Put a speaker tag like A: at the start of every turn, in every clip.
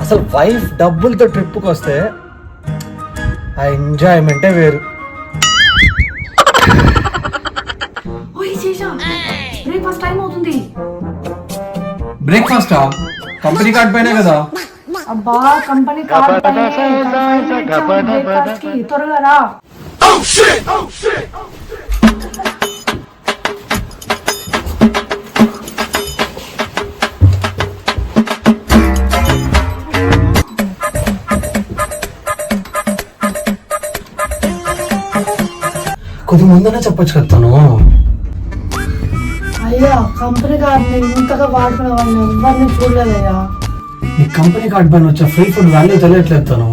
A: అసలు వైఫ్ డబ్బులతో ట్రిప్కి వస్తే ఆ ఎంజాయ్మెంటే వేరు.
B: బ్రేక్ఫాస్ట్ టైం అవుతుంది.
A: బ్రేక్ఫాస్ట్? కంపెనీ కార్డ్ పైన కదా?
B: అబ్బా కంపెనీ కార్డ్కి త్వరగా రా.
A: కొద్ది ముందనే చెప్పొచ్చు కదా తను.
B: అయ్యా కంపెనీ కార్డ్ ఇంతగా వాడుకునే వాళ్ళని ఎవరిని చూడలేదయ్యా?
A: నీ కంపెనీ కార్డ్ పైన వచ్చే ఫ్రీ ఫుడ్ వాల్యూ తెలియట్లేదు తను.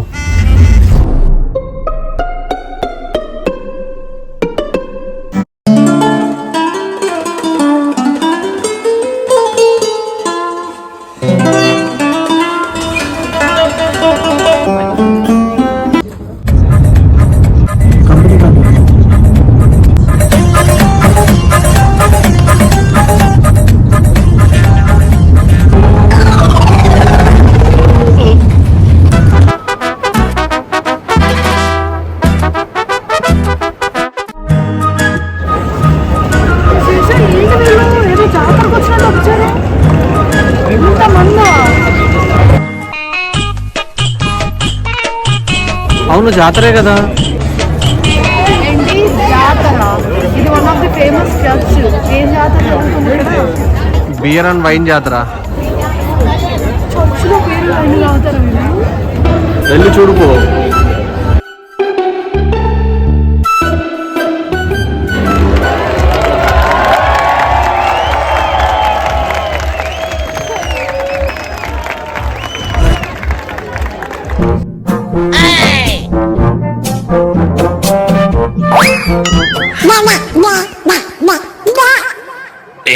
A: అవును జాతరే కదా.
B: ఏంటి? జాతర. ఇది one of the famous church ఏం జాతర జరుగుతుంది? ఇక్కడ
A: బియర్ అండ్ వైన్ జాతర.
B: చర్చ్లో పేరు ఎన్ని తాగుతారు వీళ్ళు
A: వెళ్ళి చూడుకో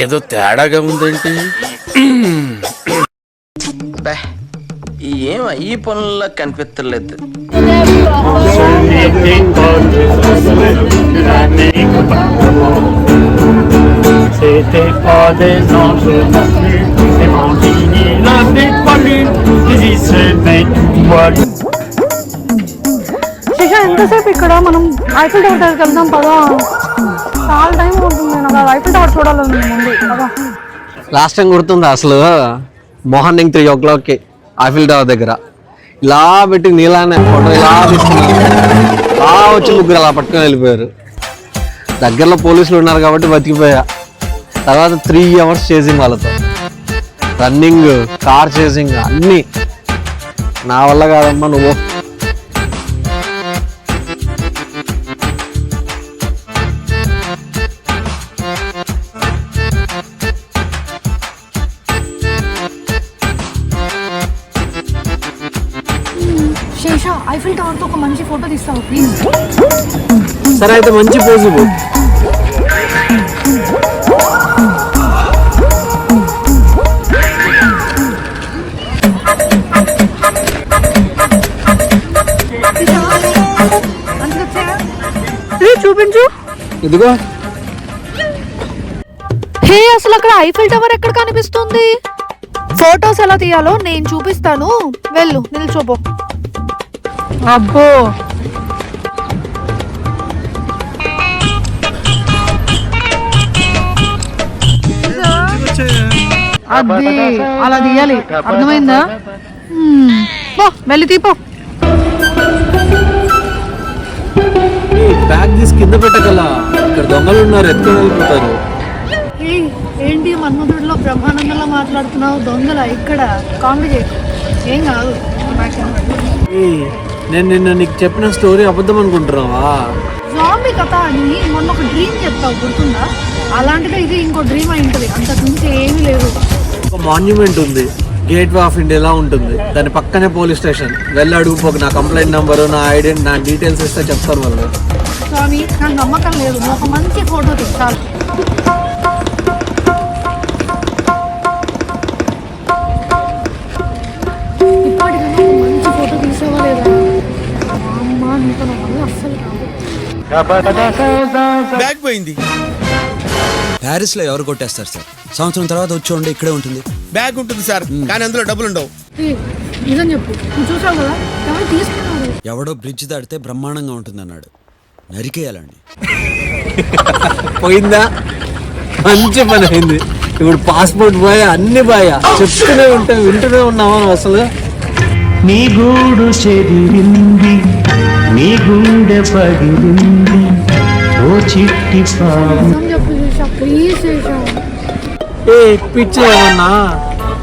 C: ఏదో తేడాగా ఉందండి. ఏమ ఈ పనుల్లో
D: కనిపెత్తలేదు
B: ఇక ఎంతసేపు ఇక్కడ? మనం ఐఫిల్ టవర్ దగ్గరికి వెళ్దాం పదా. చాలా టైం అవుతుంది. నాకు ఆ ఐఫిల్ టవర్ చూడాలని ముందు.
E: లాస్ట్ టైం గుర్తుందా అసలు? మార్నింగ్ త్రీ ఓ క్లాక్కి ఐఫిల్ టవర్ దగ్గర. ఇలా పెట్టి నీలానే ఫోటో ఇలా తీసుకున్నారు ఇలా వచ్చి ముగ్గురు అలా పట్టుకొని వెళ్ళిపోయారు. దగ్గరలో పోలీసులు ఉన్నారు కాబట్టి బతికిపోయా. తర్వాత త్రీ అవర్స్ చేసింగ్ వాళ్ళతో. రన్నింగ్ కార్ చేసింగ్ అన్నీ. నా వల్ల కాదమ్మా నువ్వు.
B: ఐఫిల్ టవర్తో ఒక మంచి ఫోటో తీస్తావు ప్లీజ్
E: సరే అయితే మంచి పోజు ఇవ్వు.
B: చూపించు.
E: ఇదిగో.
B: హే అసలు అక్కడ ఐఫిల్ టవర్ ఎక్కడ కనిపిస్తుంది? ఫోటోస్ ఎలా తీయాలో నేను చూపిస్తాను. వెళ్ళు నిల్చోపో. అబ్బో. అది అలా తీయాలి. అర్థమైందా. పో వెళ్ళి తీపో
E: బ్యాగ్ తీసి కింద పెట్టగల ఇక్కడ దొంగలు ఉన్నారు ఎత్తుకొని వెళ్ళిపోతారు.
B: ఏంటి మన్మధుడిలో బ్రహ్మానందంలో మాట్లాడుతున్నావు? దొంగల ఇక్కడ. కామెడీ చేయకు ఏం కాదు.
E: నేను నిన్న నీకు చెప్పిన స్టోరీ అబద్ధం అనుకుంటున్నావా?
B: జాంబీ కథ అని మొన్న ఒక డ్రీమ్ చెప్తావు గుర్తుందా? అలాంటిదే ఇది ఇంకో డ్రీమ్ అయి ఉంటుంది. అంతకు మించి ఏమీ లేదు.
E: ఒక మాన్యుమెంట్ ఉంది. గేట్ వే ఆఫ్ ఇండియాలా ఉంటుంది? దాని పక్కనే పోలీస్ స్టేషన్ వెళ్ళి అడుగుపోక నా కంప్లైంట్ నెంబరు నా ఐడెంటి నా డీటెయిల్స్ ఇస్తే చెప్తారు వాళ్ళు
B: స్వామి నాకు నమ్మకం లేదు. ఒక మంచి ఫోటో తీసాలి
C: బ్యాగ్ పోయింది.
F: ప్యారిస్లో ఎవరు కొట్టేస్తారు సార్? సంవత్సరం తర్వాత వచ్చి ఉండే ఇక్కడే ఉంటుంది. బ్యాగ్ ఉంటుంది సార్ కానీ అందులో డబ్బులు ఉండవు.
B: నిజం చెప్పు. నువ్వు చూసావు కదా? ఎవరు తీసుకున్నాడు
G: ఎవడో బ్రిడ్జ్ దాటితే బ్రహ్మాండంగా ఉంటుందన్నాడు. నరికేయాలండి.
E: పోయిందా? మంచి పని అయింది. ఇప్పుడు పాస్పోర్ట్ పోయా అన్ని పోయా. చెప్తూనే ఉంటే వింటూనే ఉన్నావా నువ్వు అసలు.
D: నీ గూడు చెదిరింది నీ గుండె పగిలింది ఓ చిట్టి
B: శేష
E: ఏ పిచ్చి ఏమన్నా?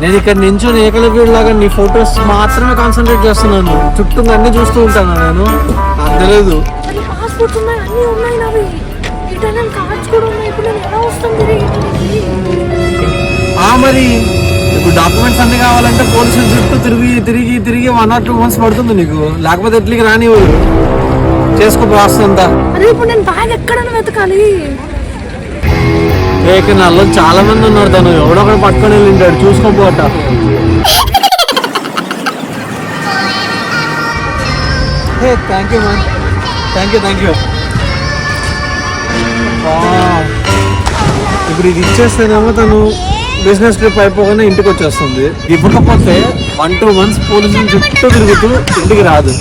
E: నేను ఇక్కడ నించుని ఏకలవ్యుడు లాగా నీ ఫొటోస్ మాత్రమే కాన్సన్ట్రేట్ చేస్తున్నాను. చుట్టూ అన్ని చూస్తూ ఉంటాను నేను?
B: ఇక్కడికి?
E: ఆ మరి ఇప్పుడు డాక్యుమెంట్స్ అన్ని కావాలంటే పోలీసుల చుట్టూ తిరిగి తిరిగి తిరిగి వన్ ఆర్ టూ మంత్స్ పడుతుంది నీకు. లేకపోతే ఎట్లకి రానివ్వరు. చేసుకో ప్రాసెస్ అంతా.
B: ఇప్పుడు నేను బ్యాగ్ ఎక్కడైనా వెతకాలి.
E: ఇక్కడ నల్లో చాలా మంది ఉన్నారు తను. ఎవడొకడు పట్టుకొని వెళ్ళింటాడు. చూసుకోపోట thank you ma'am thank you thank you ఇప్పుడు ఇది ఇచ్చేస్తేనేమో తను. బిజినెస్ ట్రిప్ అయిపోగానే ఇంటికి వచ్చేస్తుంది. ఇవ్వకపోతే వన్ టూ మంత్స్ పోలీసులు చుట్టూ తిరుగుతూ ఇంటికి రాదు.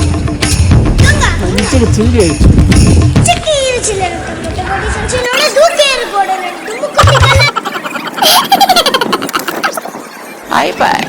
E: మంచిగా చిల్ చేయొచ్చు
H: అయిపోయి